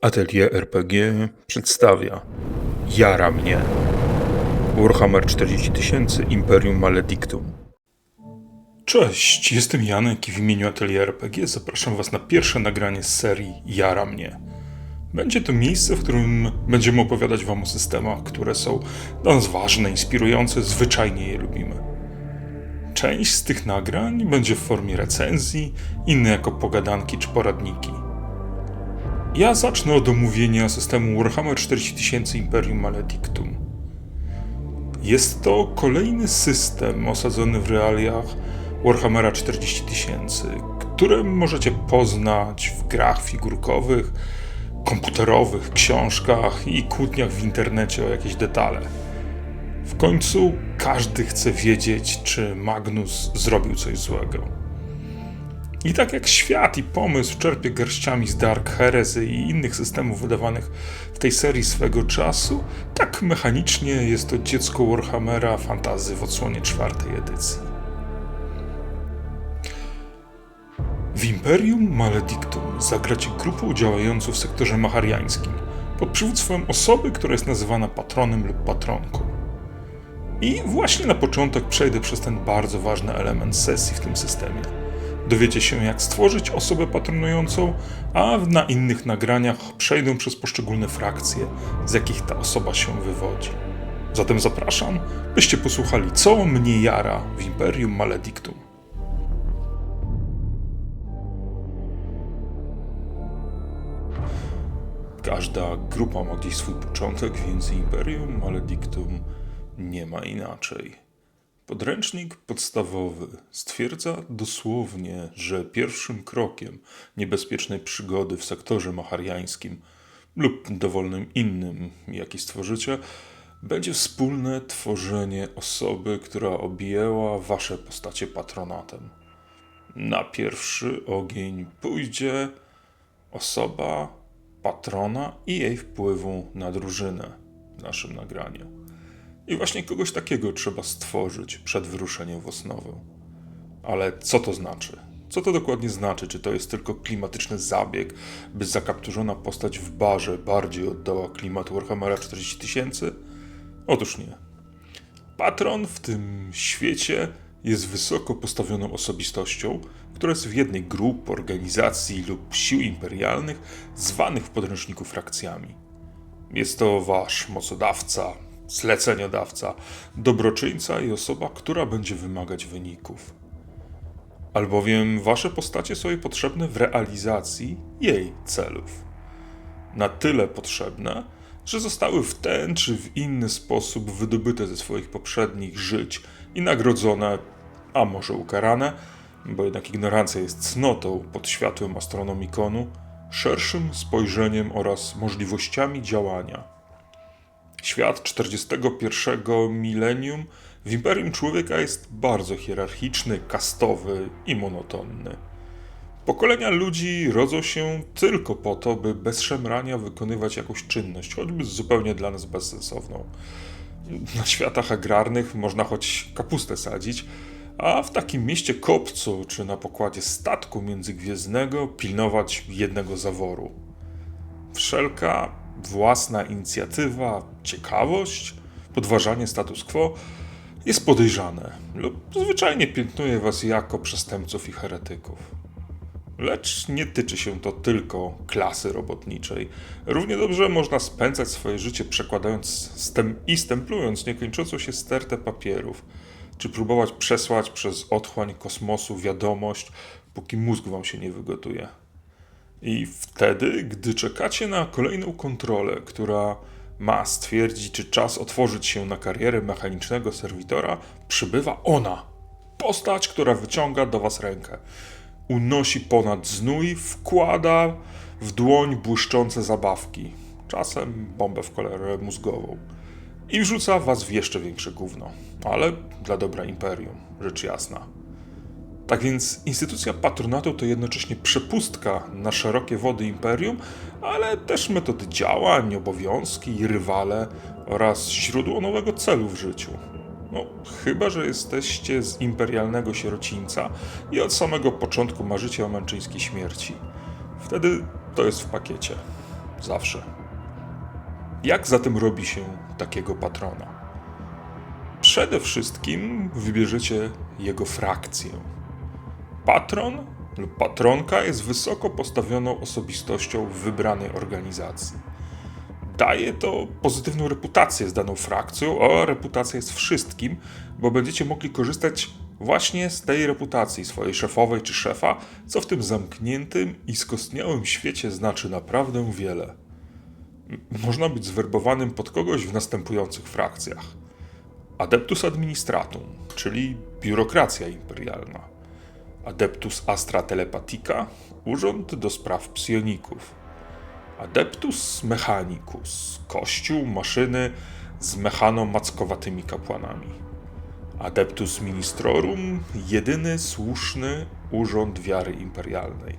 Atelier RPG przedstawia Jara mnie Warhammer 40 000 Imperium Maledictum Cześć, jestem Janek i w imieniu Atelier RPG zapraszam Was na pierwsze nagranie z serii Jara mnie. Będzie to miejsce, w którym będziemy opowiadać Wam o systemach, które są dla nas ważne, inspirujące, zwyczajnie je lubimy. Część z tych nagrań będzie w formie recenzji, inne jako pogadanki czy poradniki. Ja zacznę od omówienia systemu Warhammer 40 000 Imperium Maledictum. Jest to kolejny system osadzony w realiach Warhammera 40 000, które możecie poznać w grach figurkowych, komputerowych, książkach i kłótniach w internecie o jakieś detale. W końcu każdy chce wiedzieć, czy Magnus zrobił coś złego. I tak jak świat i pomysł czerpie garściami z Dark Heresy i innych systemów wydawanych w tej serii swego czasu, tak mechanicznie jest to dziecko Warhammera fantazy w odsłonie czwartej edycji. W Imperium Maledictum zagracie grupą działającą w sektorze machariańskim pod przywództwem osoby, która jest nazywana patronem lub patronką. I właśnie na początek przejdę przez ten bardzo ważny element sesji w tym systemie. Dowiecie się, jak stworzyć osobę patronującą, a na innych nagraniach przejdę przez poszczególne frakcje, z jakich ta osoba się wywodzi. Zatem zapraszam, byście posłuchali, co mnie jara w Imperium Maledictum. Każda grupa ma gdzieś swój początek, więc Imperium Maledictum nie ma inaczej. Podręcznik podstawowy stwierdza dosłownie, że pierwszym krokiem niebezpiecznej przygody w sektorze machariańskim lub dowolnym innym, jaki stworzycie, będzie wspólne tworzenie osoby, która objęła wasze postacie patronatem. Na pierwszy ogień pójdzie osoba patrona i jej wpływu na drużynę w naszym nagraniu. I właśnie kogoś takiego trzeba stworzyć przed wyruszeniem w osnowę. Ale co to znaczy? Co to dokładnie znaczy? Czy to jest tylko klimatyczny zabieg, by zakapturzona postać w barze bardziej oddała klimat Warhammera 40 tysięcy? Otóż nie. Patron w tym świecie jest wysoko postawioną osobistością, która jest w jednej grup, organizacji lub sił imperialnych zwanych w podręczniku frakcjami. Jest to wasz mocodawca, zleceniodawca, dobroczyńca i osoba, która będzie wymagać wyników. Albowiem wasze postacie są jej potrzebne w realizacji jej celów. Na tyle potrzebne, że zostały w ten czy w inny sposób wydobyte ze swoich poprzednich żyć i nagrodzone, a może ukarane, bo jednak ignorancja jest cnotą pod światłem astronomikonu, szerszym spojrzeniem oraz możliwościami działania Świat 41 milenium w Imperium Człowieka jest bardzo hierarchiczny, kastowy i monotonny. Pokolenia ludzi rodzą się tylko po to, by bez szemrania wykonywać jakąś czynność, choćby zupełnie dla nas bezsensowną. Na światach agrarnych można choć kapustę sadzić, a w takim mieście kopcu czy na pokładzie statku międzygwiezdnego pilnować jednego zaworu. Wszelka własna inicjatywa, ciekawość, podważanie status quo jest podejrzane lub zwyczajnie piętnuje was jako przestępców i heretyków. Lecz nie tyczy się to tylko klasy robotniczej. Równie dobrze można spędzać swoje życie przekładając stem i stemplując niekończącą się stertę papierów, czy próbować przesłać przez otchłań kosmosu wiadomość, póki mózg wam się nie wygotuje. I wtedy, gdy czekacie na kolejną kontrolę, która ma stwierdzić, czy czas otworzyć się na karierę mechanicznego serwitora, przybywa ona. Postać, która wyciąga do was rękę. Unosi ponad znój, wkłada w dłoń błyszczące zabawki, czasem bombę w kolerę mózgową. I wrzuca was w jeszcze większe gówno. Ale dla dobra imperium, rzecz jasna. Tak więc instytucja patronatu to jednocześnie przepustka na szerokie wody imperium, ale też metody działań, obowiązki, rywale oraz źródło nowego celu w życiu. No, chyba, że jesteście z imperialnego sierocińca i od samego początku marzycie o męczyńskiej śmierci. Wtedy to jest w pakiecie. Zawsze. Jak zatem robi się takiego patrona? Przede wszystkim wybierzecie jego frakcję. Patron lub patronka jest wysoko postawioną osobistością w wybranej organizacji. Daje to pozytywną reputację z daną frakcją, a reputacja jest wszystkim, bo będziecie mogli korzystać właśnie z tej reputacji swojej szefowej czy szefa, co w tym zamkniętym i skostniałym świecie znaczy naprawdę wiele. Można być zwerbowanym pod kogoś w następujących frakcjach. Adeptus Administratum, czyli biurokracja imperialna. Adeptus Astra Telepatica, urząd do spraw psioników. Adeptus Mechanicus, kościół, maszyny z mechano-mackowatymi kapłanami. Adeptus Ministrorum, jedyny słuszny urząd wiary imperialnej.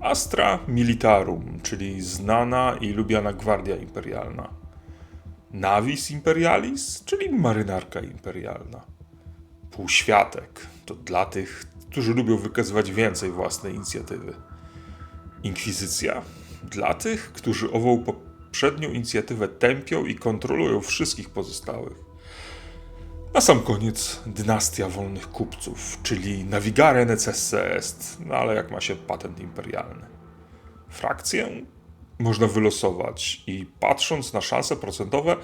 Astra Militarum, czyli znana i lubiana gwardia imperialna. Navis Imperialis, czyli marynarka imperialna. Półświatek to dla tych, którzy lubią wykazywać więcej własnej inicjatywy. Inkwizycja dla tych, którzy ową poprzednią inicjatywę tępią i kontrolują wszystkich pozostałych. Na sam koniec dynastia wolnych kupców, czyli navigare necesse est, no ale jak ma się patent imperialny. Frakcję można wylosować i patrząc na szanse procentowe,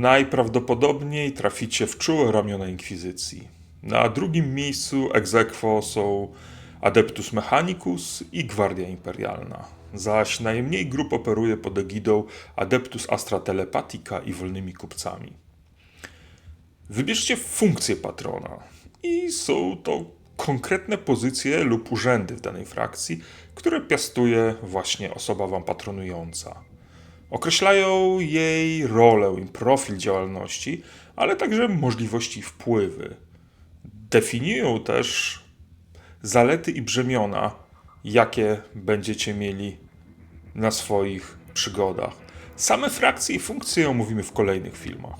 najprawdopodobniej traficie w czułe ramiona Inkwizycji. Na drugim miejscu aequo są Adeptus Mechanicus i Gwardia Imperialna, zaś najmniej grup operuje pod egidą Adeptus Astra Telepatica i Wolnymi Kupcami. Wybierzcie funkcję patrona i są to konkretne pozycje lub urzędy w danej frakcji, które piastuje właśnie osoba wam patronująca. Określają jej rolę i profil działalności, ale także możliwości i wpływy. Definiują też zalety i brzemiona, jakie będziecie mieli na swoich przygodach. Same frakcje i funkcje omówimy w kolejnych filmach.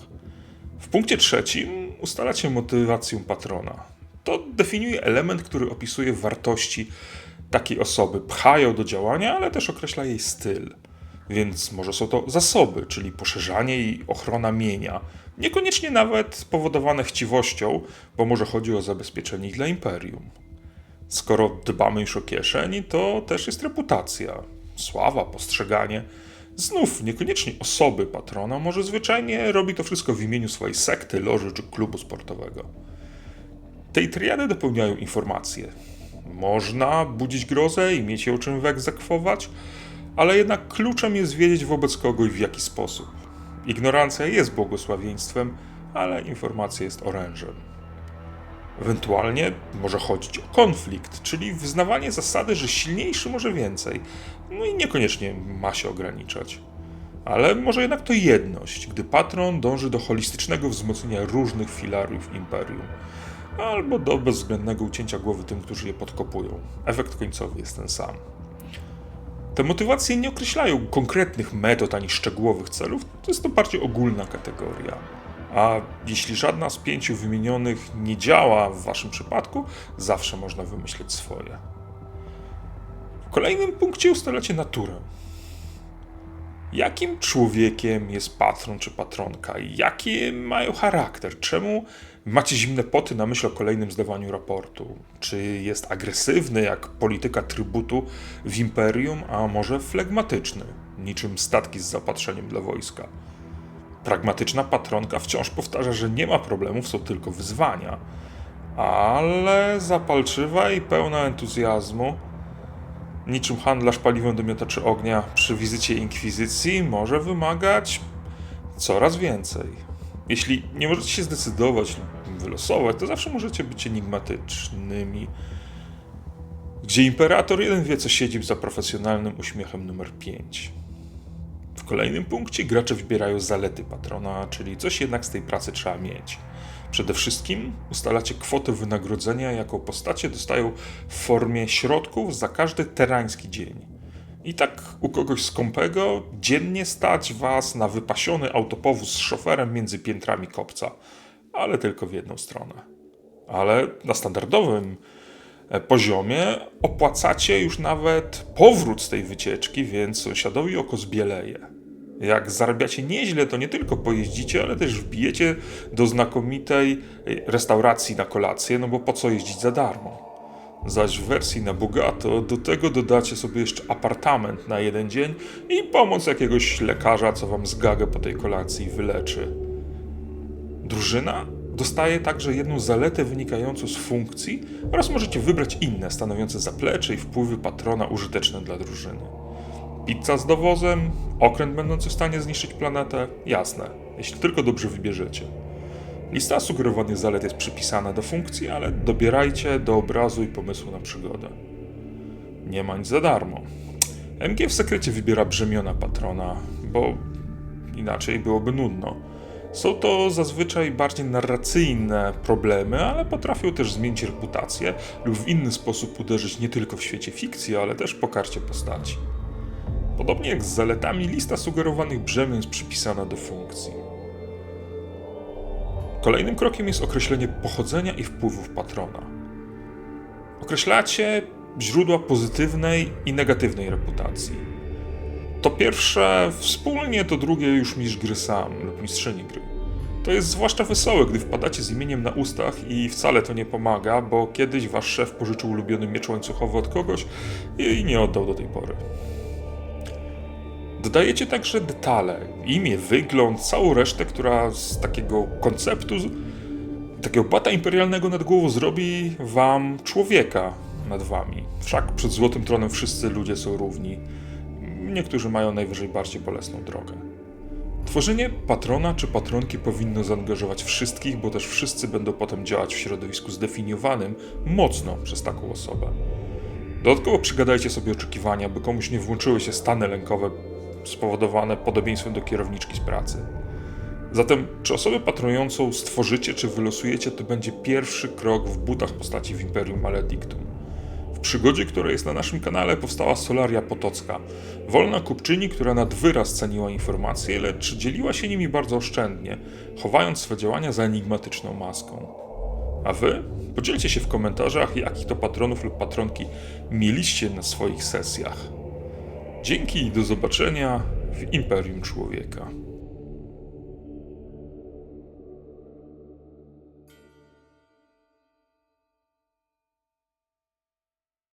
W punkcie trzecim ustalacie motywację patrona. To definiuje element, który opisuje wartości takiej osoby. Pcha ją do działania, ale też określa jej styl. Więc może są to zasoby, czyli poszerzanie i ochrona mienia. Niekoniecznie nawet spowodowane chciwością, bo może chodzi o zabezpieczenie ich dla imperium. Skoro dbamy już o kieszeń, to też jest reputacja, sława, postrzeganie. Znów niekoniecznie osoby patrona, może zwyczajnie robi to wszystko w imieniu swojej sekty, loży czy klubu sportowego. Tej triady dopełniają informacje. Można budzić grozę i mieć ją czym wyegzekwować, ale jednak kluczem jest wiedzieć wobec kogo i w jaki sposób. Ignorancja jest błogosławieństwem, ale informacja jest orężem. Ewentualnie może chodzić o konflikt, czyli wyznawanie zasady, że silniejszy może więcej. No i niekoniecznie ma się ograniczać. Ale może jednak to jedność, gdy patron dąży do holistycznego wzmocnienia różnych filarów imperium, albo do bezwzględnego ucięcia głowy tym, którzy je podkopują. Efekt końcowy jest ten sam. Te motywacje nie określają konkretnych metod ani szczegółowych celów, to jest to bardziej ogólna kategoria. A jeśli żadna z pięciu wymienionych nie działa w waszym przypadku, zawsze można wymyśleć swoje. W kolejnym punkcie ustalacie naturę. Jakim człowiekiem jest patron czy patronka? Jaki mają charakter? Czemu macie zimne poty na myśl o kolejnym zdawaniu raportu? Czy jest agresywny jak polityka trybutu w imperium, a może flegmatyczny, niczym statki z zapatrzeniem dla wojska? Pragmatyczna patronka wciąż powtarza, że nie ma problemów, są tylko wyzwania. Ale zapalczywa i pełna entuzjazmu, niczym handlarz paliwem do miotaczy ognia przy wizycie inkwizycji, może wymagać coraz więcej. Jeśli nie możecie się zdecydować wylosować, to zawsze możecie być enigmatycznymi. Gdzie imperator jeden wie, co siedzi za profesjonalnym uśmiechem numer 5. W kolejnym punkcie gracze wybierają zalety patrona, czyli coś jednak z tej pracy trzeba mieć. Przede wszystkim ustalacie kwotę wynagrodzenia, jaką postacie dostają w formie środków za każdy terański dzień. I tak u kogoś skąpego dziennie stać was na wypasiony autopowóz z szoferem między piętrami kopca, ale tylko w jedną stronę. Ale na standardowym e, poziomie opłacacie już nawet powrót z tej wycieczki, więc sąsiadowi oko zbieleje. Jak zarabiacie nieźle, to nie tylko pojeździcie, ale też wbijecie do znakomitej e, restauracji na kolację, no bo po co jeździć za darmo? Zaś w wersji na bogato do tego dodacie sobie jeszcze apartament na jeden dzień i pomoc jakiegoś lekarza, co wam zgagę po tej kolacji wyleczy. Drużyna dostaje także jedną zaletę wynikającą z funkcji oraz możecie wybrać inne stanowiące zaplecze i wpływy patrona użyteczne dla drużyny. Pizza z dowozem, okręt będący w stanie zniszczyć planetę, jasne, jeśli tylko dobrze wybierzecie. Lista sugerowanych zalet jest przypisana do funkcji, ale dobierajcie do obrazu i pomysłu na przygodę. Nie ma nic za darmo. MG w sekrecie wybiera brzemiona patrona, bo inaczej byłoby nudno. Są to zazwyczaj bardziej narracyjne problemy, ale potrafią też zmienić reputację lub w inny sposób uderzyć nie tylko w świecie fikcji, ale też po karcie postaci. Podobnie jak z zaletami, lista sugerowanych brzemion jest przypisana do funkcji. Kolejnym krokiem jest określenie pochodzenia i wpływów patrona. Określacie źródła pozytywnej i negatywnej reputacji. To pierwsze wspólnie, to drugie już mistrz gry sam lub mistrzyni gry. To jest zwłaszcza wesołe, gdy wpadacie z imieniem na ustach i wcale to nie pomaga, bo kiedyś wasz szef pożyczył ulubiony miecz łańcuchowy od kogoś i nie oddał do tej pory. Dodajecie także detale, imię, wygląd, całą resztę, która z takiego konceptu, takiego bata imperialnego nad głową zrobi wam człowieka nad wami. Wszak przed Złotym Tronem wszyscy ludzie są równi. Niektórzy mają najwyżej bardziej bolesną drogę. Tworzenie patrona czy patronki powinno zaangażować wszystkich, bo też wszyscy będą potem działać w środowisku zdefiniowanym mocno przez taką osobę. Dodatkowo przygadajcie sobie oczekiwania, by komuś nie włączyły się stany lękowe spowodowane podobieństwem do kierowniczki z pracy. Zatem, czy osobę patronującą stworzycie, czy wylosujecie, to będzie pierwszy krok w butach postaci w Imperium Maledictum. W przygodzie, która jest na naszym kanale, powstała Solaria Potocka, wolna kupczyni, która nad wyraz ceniła informacje, lecz dzieliła się nimi bardzo oszczędnie, chowając swe działania za enigmatyczną maską. A wy? Podzielcie się w komentarzach, jakich to patronów lub patronki mieliście na swoich sesjach. Dzięki i do zobaczenia w Imperium Człowieka.